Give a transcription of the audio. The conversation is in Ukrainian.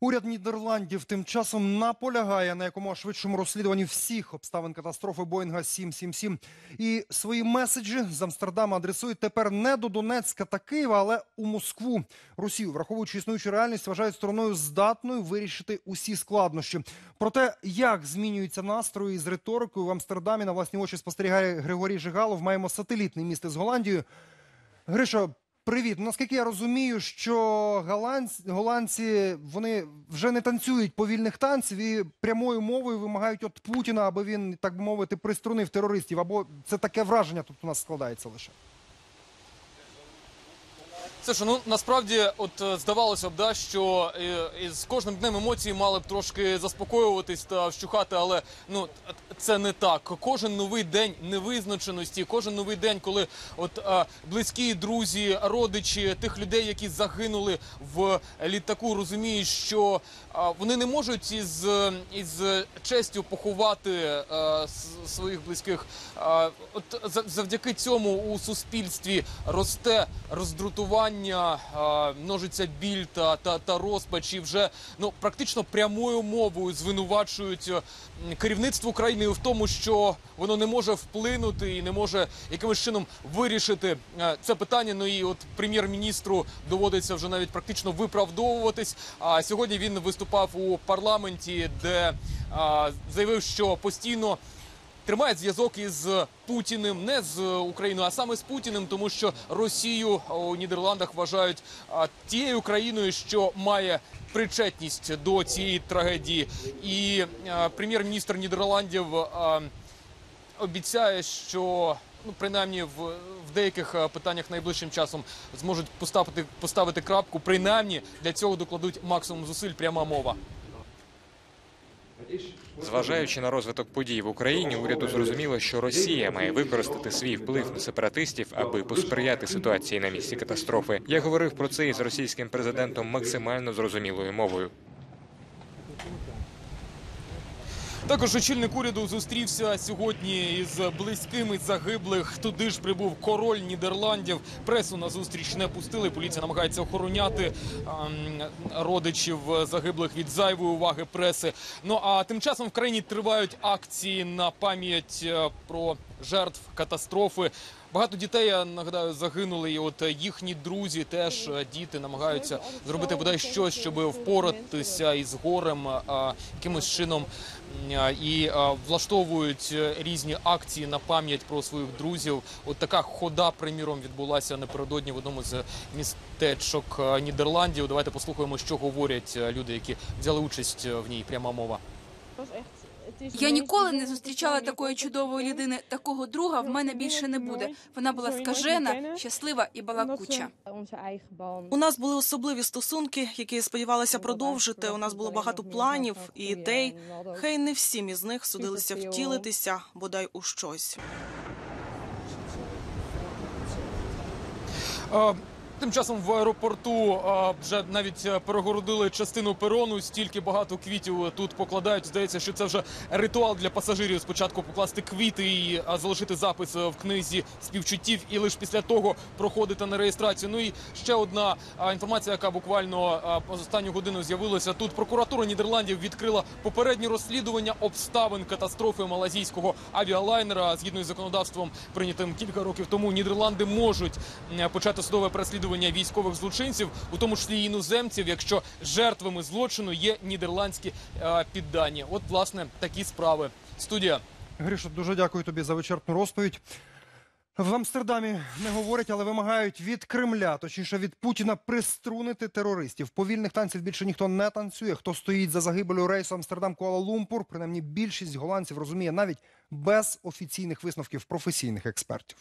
Уряд Нідерландів тим часом наполягає на якомога швидшому розслідуванні всіх обставин катастрофи Боїнга 777. І свої меседжі з Амстердама адресують тепер не до Донецька та Києва, але у Москву. Росію, враховуючи існуючу реальність, вважають стороною здатною вирішити усі складнощі. Про те, як змінюються настрої з риторикою в Амстердамі на власні очі спостерігає Григорій Жигалов. Маємо сателітний міст із Голландією. Гришо, привіт. Наскільки я розумію, що голландці, голландці вони вже не танцюють повільних танців і прямою мовою вимагають від Путіна, аби він, так би мовити, приструнив терористів. Або це таке враження тут у нас складається лише. Саша, ну насправді, от е, здавалося б, да, що е, із кожним днем емоції мали б трошки заспокоюватись та вщухати, але ну це не так. Кожен новий день невизначеності, кожен новий день, коли от е, близькі друзі, родичі тих людей, які загинули в літаку, розуміють, що вони не можуть із, із честю поховати своїх близьких. От завдяки цьому у суспільстві росте роздратування, е, множиться біль та, та, та розпач, і вже ну практично прямою мовою звинувачують е, керівництво країни в тому, що воно не може вплинути і не може якимось чином вирішити е, це питання. Ну і от прем'єр-міністру доводиться вже навіть практично виправдовуватись. А сьогодні він виступав у парламенті, де а, заявив, що постійно тримає зв'язок із Путіним, не з Україною, а саме з Путіним, тому що Росію у Нідерландах вважають тією країною, що має причетність до цієї трагедії. І прем'єр-міністр Нідерландів обіцяє, що ну принаймні в, в деяких е, питаннях найближчим часом зможуть поставити поставити крапку. Принаймні для цього докладуть максимум зусиль. Пряма мова. Зважаючи на розвиток подій в Україні, уряду зрозуміло, що Росія має використати свій вплив на сепаратистів, аби посприяти ситуації на місці катастрофи. Я говорив про це із російським президентом максимально зрозумілою мовою. Також очільник уряду зустрівся сьогодні із близькими загиблих. Туди ж прибув король Нідерландів. Пресу на зустріч не пустили. Поліція намагається охороняти ем, родичів загиблих від зайвої уваги преси. Ну а тим часом в країні тривають акції на пам'ять е, про жертв катастрофи. Багато дітей, я нагадаю, загинули, і от їхні друзі теж е, діти намагаються зробити бодай щось, щоб впоратися із горем, а, якимось чином і влаштовують е, різні акції на пам'ять про своїх друзів. От така хода, приміром, відбулася напередодні в одному з містечок е, Нідерландів. Давайте послухаємо, що говорять е, люди, які взяли участь е, в ній. Пряма мова. Я ніколи не зустрічала такої чудової людини. Такого друга в мене більше не буде. Вона була скажена, щаслива і балакуча. У нас були особливі стосунки, які я сподівалася продовжити. У нас було багато планів і ідей. Хай не всім із них судилися втілитися, бодай у щось. Е, Тим часом в аеропорту е, вже навіть е, перегородили частину перону. Стільки багато квітів тут покладають. Здається, що це вже ритуал для пасажирів. Спочатку покласти квіти і е, залишити запис е, в книзі співчуттів, і лише після того проходити на реєстрацію. Ну і ще одна е, інформація, яка буквально е, останню годину з'явилася. Тут прокуратура Нідерландів відкрила попереднє розслідування обставин катастрофи малазійського авіалайнера. Згідно із законодавством, прийнятим кілька років тому, Нідерланди можуть почати судове переслідування військових злочинців, у тому числі іноземців, якщо жертвами злочину є нідерландські е, піддані. От власне такі справи. Студія. Гришо, дуже дякую тобі за вичерпну розповідь. В Амстердамі не говорять, але вимагають від Кремля, точніше від Путіна, приструнити терористів. Повільних танців більше ніхто не танцює. Хто стоїть за загибелю рейсу Амстердам Куала Лумпур, принаймні більшість голландців розуміє навіть без офіційних висновків професійних експертів.